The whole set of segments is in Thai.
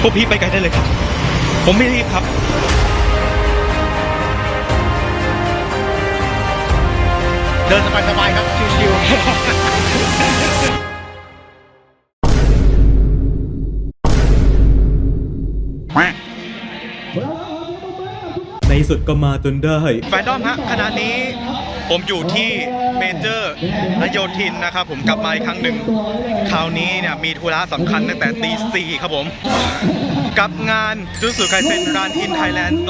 พวกพี่ไปไกลได้เลยครับ ผมไม่รีบครับ เดินสบายๆครับ ชิวในที่สุดก็มาจนได้ แฟนดอมฮะขณะนี้ ผมอยู่ที่เมเจอร์นโยธินนะครับผมกลับมาอีกครั้งหนึ่ง คราวนี้เนี่ยมีธุระสำคัญตั้งแต่ตีสี่ครับผม กับงานจูสุไคเซนรันอินไทยแลนด์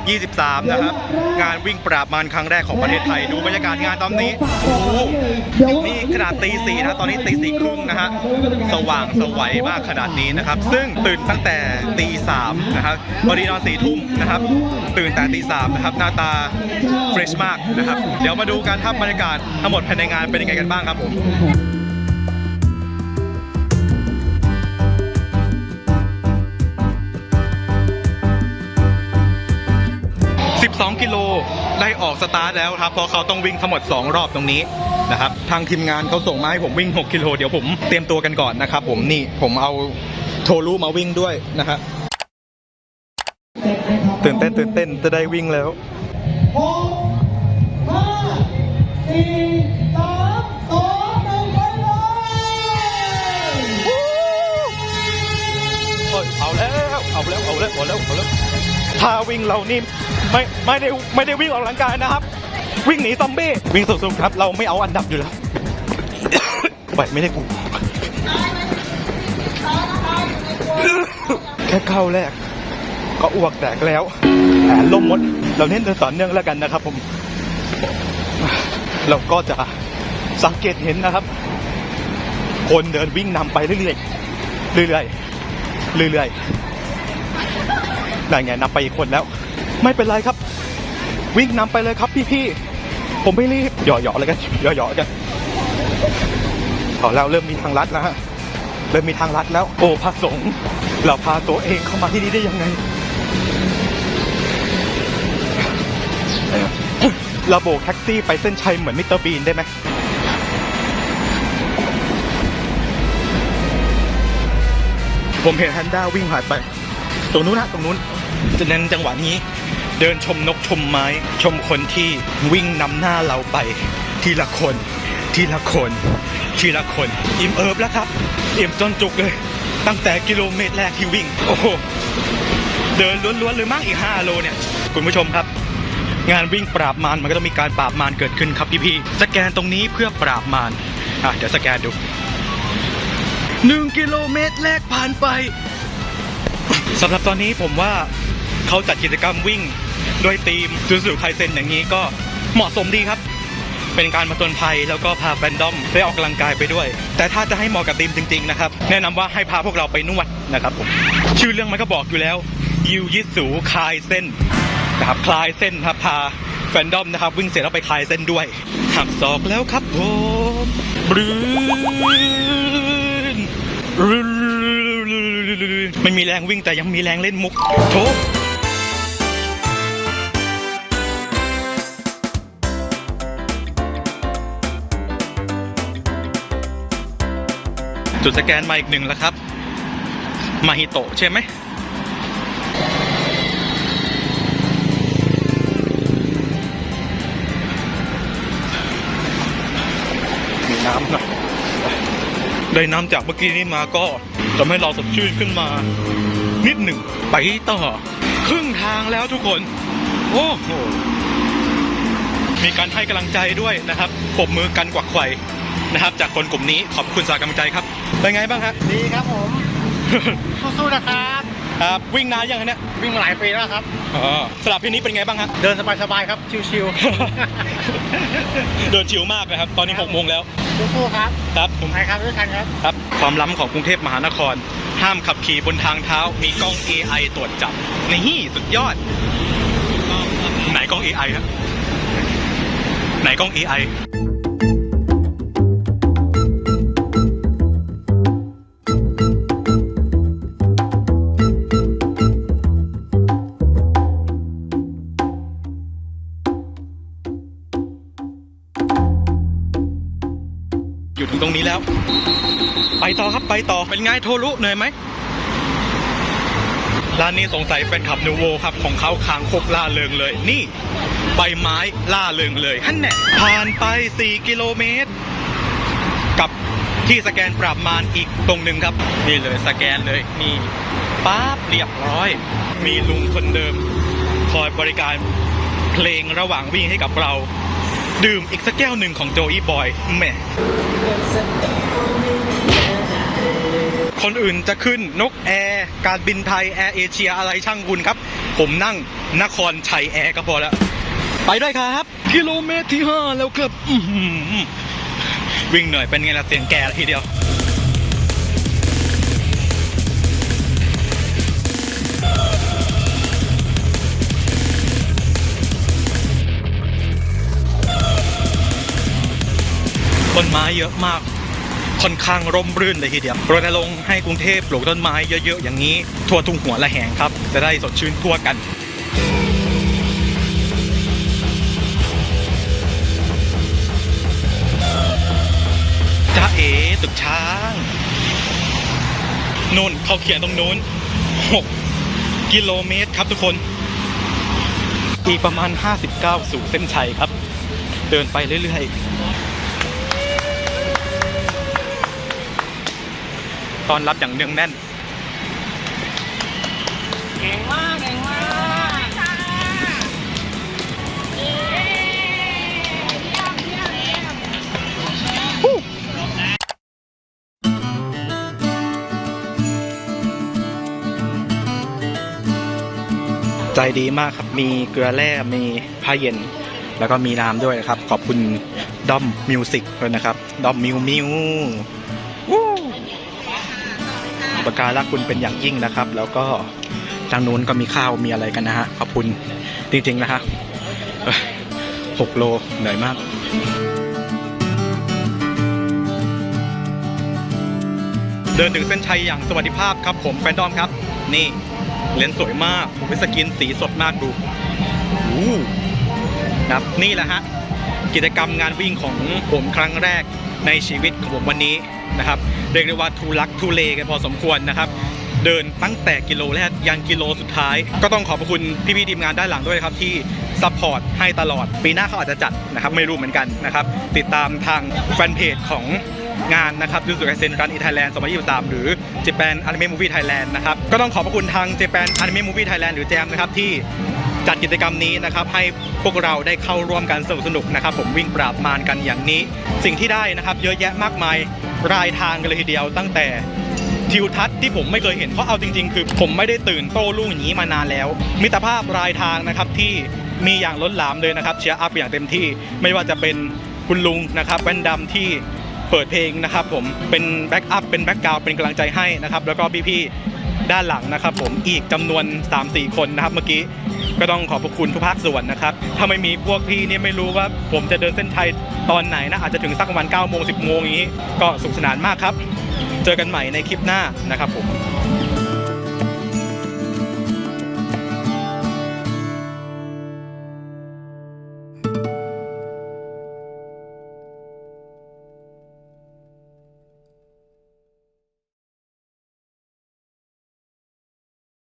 2023 นะครับ งานวิ่งปราบมารครั้งแรกของประเทศไทย ดูบรรยากาศงานตอนนี้ โอ้โหนี่ขนาดตีสี่นะ ตอนนี้ตีสี่ครึ่งนะฮะ สว่างสวัยมากขนาดนี้นะครับ ซึ่งตื่นตั้งแต่ตีสามนะครับวันนี้นอนสี่ทุ่มนะครับ ตื่นแต่ตีสามนะครับ หน้าตาเฟรชมากนะครับ เดี๋ยวมาดูกันครับบรรยากาศทั้งหมดภายในงานเป็นยังไงกันบ้างครับผม 12 กิโลได้ออกสตาร์ทแล้วครับเพราะเขาต้องวิ่งทั้งหมด 2 รอบตรงนี้นะครับทางทีมงานเขาส่งมาให้ผมวิ่ง 6 กิโลเดี๋ยวผมเตรียมตัวกันก่อนนะครับผมนี่ผมเอาโทรูมาวิ่งด้วยนะฮะตื่นเต้นตื่นเต้นจะได้วิ่งแล้วเอ้ยเอาแล้วเอาแล้วเอาแล้วเอาแล้วเอาแล้ว ท่าวิ่งเรานี่ไม่ไม่ได้ไม่ได้วิ่งออกกำลังกายนะครับ วิ่งหนีซอมบี้วิ่งสุดๆครับเราไม่เอาอันดับอยู่แล้วไปไม่ได้กูแค่เข้าแรก ก็อ้วกแตกแล้วแผลล่มหมด เราเน้นเดินต่อเนื่องแล้วกันนะครับ ผม เราก็จะสังเกตเห็นนะครับ คนเดินวิ่งนำไปเรื่อยๆเรื่อยๆเรื่อยๆ นั่นไงนำไปอีกคนแล้ว ไม่เป็นไรครับ วิ่งนำไปเลยครับพี่ๆผมไม่รีบหย่อๆเลยกันหย่อๆกันเอาแล้วเริ่มมีทางลัดแล้วฮะเริ่มมีทางลัดแล้ว โอ้พระสงฆ์เราพาตัวเองเข้ามาที่นี่ได้ยังไงเราโบกแท็กซี่ไปเส้นชัยเหมือนมิสเตอร์บีนได้ไหมผมเห็นฮันด้าวิ่งผ่านไป ตรงนู้นนะตรงนู้น จะนั้นจังหวะนี้เดินชมนกชมไม้ ชมคนที่วิ่งนำหน้าเราไป ทีละคน ทีละคน ทีละคน อิ่มเอิบแล้วครับ อิ่มจนจุกเลย ตั้งแต่กิโลเมตรแรกที่วิ่ง โอ้โห เดินล้วนๆเลยมากอีก 5 โลเนี่ย คุณผู้ชมครับ งานวิ่งปราบมารมันก็ต้องมีการปราบมารเกิดขึ้นครับพี่ๆสแกนตรงนี้เพื่อปราบมารอะเดี๋ยวสแกนดูหนึ่งกิโลเมตรแรกผ่านไปสำหรับตอนนี้ผมว่า เขาจัดกิจกรรมวิ่งโดยทีมจูสุไคเซนอย่างนี้ก็เหมาะสมดีครับ เป็นการมาตนภัยแล้วก็พาแฟนดอมได้ออกกำลังกายไปด้วย แต่ถ้าจะให้เหมาะกับทีมจริง ๆ นะครับ แนะนำว่าให้พาพวกเราไปนวดนะครับผมชื่อเรื่องมันก็บอกอยู่แล้วยูยิสูคลายเส้นนะครับคลายเส้นครับพาแฟนดอมนะครับ วิ่งเสร็จแล้วไปคลายเส้นด้วยหักศอกแล้วครับผมบรืนไม่มีแรงวิ่งแต่ยังมีแรงเล่นมุกโถ จุดสแกนมาอีกหนึ่งแล้วครับ มาฮิโตะใช่ไหมมีน้ำน่อยได้น้ำจากเมื่อกี้นี้มาก็ทำให้เราสดชื่นขึ้นมา นิดหนึ่งไปต่อ ครึ่งทางแล้วทุกคน โอ้โหมีการให้กำลังใจด้วยนะครับปรบมือกันกวักไขว่ นะครับ จากคนกลุ่มนี้ขอบคุณสากำลังใจครับ เป็นไงบ้างฮะๆดีครับผมสู้ๆนะครับครับวิ่งนานยังฮะเนี่ยวิ่งมาหลายปีแล้วครับอ๋อสลับพี่นี้เป็นไงบ้างฮะเดินสบายๆครับชิวเดินชิวมากนะครับ ตอนนี้หกโมงแล้วๆสู้ๆครับครับผมไปครับด้วยกันครับครับ ความล้ำของกรุงเทพมหานคร ห้ามขับขี่บนทางเท้า มีกล้อง AI ตรวจจับนี่สุดยอด ไหนกล้อง AI ฮะไหนกล้อง AI อยู่ถึงตรงนี้แล้ว ไปต่อครับไปต่อเป็นไงโทรุเหนื่อยไหมร้านนี้สงสัยแฟนคลับนูโวครับ ของเขาคางคกล่าเริงเลย นี่ใบไม้ล่าเริงเลยฮั่นแน่ผ่านไป 4 กิโลเมตร กับที่สแกนปรับมานอีกตรงหนึ่งครับ นี่เลยสแกนเลยนี่ป๊าบเรียบร้อย มีลุงคนเดิม คอยบริการเพลงระหว่างวิ่งให้กับเรา ดื่มอีกสักแก้วหนึ่งของโจอี้บอยแหม คนอื่นจะขึ้นนกแอร์การบินไทยแอร์เอเชียอะไรช่างคุณครับ ผมนั่งนครชัยแอร์ก็พอแล้ว ไปด้วยครับ กิโลเมตรที่5แล้วครับอื้อหือวิ่งเหนื่อยเป็นไงล่ะเสียงแก่ละทีเดียวต้นไม้เยอะมาก ค่อนข้างร่มรื่นเลยทีเดียวรณรงค์ให้กรุงเทพปลูกต้นไม้เยอะๆอย่างนี้ทั่วทุ่งหัวละแหงครับ จะได้สดชื่นทั่วกันจ้าเอ๋ตึกช้างนู่นเขาเขียนตรงนู้น 6 กิโลเมตรครับทุกคน อีกประมาณ 59 สู่เส้นชัยครับ เดินไปเรื่อยๆ ตอนรับอย่างเนืองแน่น เก่งมากเก่งมากใจดีมากครับ มีเกลือแร่ มีผ้าเย็น แล้วก็มีน้ำด้วยนะครับ ขอบคุณดอมมิวสิกด้วยนะครับดอมมิวมิว ประการรักคุณเป็นอย่างยิ่งนะครับ แล้วก็ทางนู้นก็มีข้าวมีอะไรกันนะฮะขอบคุณจริงๆนะฮะหกโลเหนื่อยมากเดินถึงเส้นชัยอย่างสวัสดิภาพครับผมแฟนดอมครับ นี่เลนสวยมากวิสกินสีสดมากดูอู้นะครับนี่แหละฮะ กิจกรรมงานวิ่งของผมครั้งแรกในชีวิตของผมวันนี้ นะครับเรียกได้ว่าทูลักทูเลกันพอสมควรนะครับ เดินตั้งแต่กิโลแรกยันกิโลสุดท้าย ก็ต้องขอบพระคุณพี่ๆทีมงานด้านหลังด้วยครับที่ซัพพอร์ตให้ตลอด ปีหน้าเขาอาจจะจัดนะครับไม่รู้เหมือนกันนะครับติดตามทางแฟนเพจของงานนะครับยูสุไกเซนรันอีไทยแลนด์2023 หรือ Japan Anime Movie Thailand นะครับ ก็ต้องขอบพระคุณทาง Japan Anime Movie Thailand หรือแจมนะครับ ที่จัดกิจกรรมนี้นะครับ ให้พวกเราได้เข้าร่วมกันสนุกสนุกๆนะครับ ผมวิ่งปราบมารกันอย่างนี้ สิ่งที่ได้นะครับ เยอะแยะมากมาย รายทางกันเลยทีเดียวตั้งแต่ทิวทัศน์ที่ผมไม่เคยเห็นเพราะเอาจริงๆ คือ ผมไม่ได้ตื่นโต้รุ่งอย่างนี้มานานแล้ว มิตรภาพรายทางนะครับที่มีอย่างล้นหลามเลยนะครับเชียร์อัพอย่างเต็มที่ไม่ว่าจะเป็นคุณลุงนะครับแว่นดำที่เปิดเพลงนะครับผมเป็นแบ็กอัพเป็นแบ็กกราวเป็นกำลังใจให้นะครับแล้วก็พี่ๆด้านหลังนะครับผมอีกจำนวน 3-4 คนนะครับเมื่อกี้ ก็ต้องขอบพระคุณทุกภาคส่วนนะครับ ถ้าไม่มีพวกพี่เนี่ยไม่รู้ว่าผมจะเดินเส้นชัยตอนไหนนะ อาจจะถึงสักประมาณ9โมง10โมงอย่างนี้ ก็สุขสนานมากครับ เจอกันใหม่ในคลิปหน้านะครับผม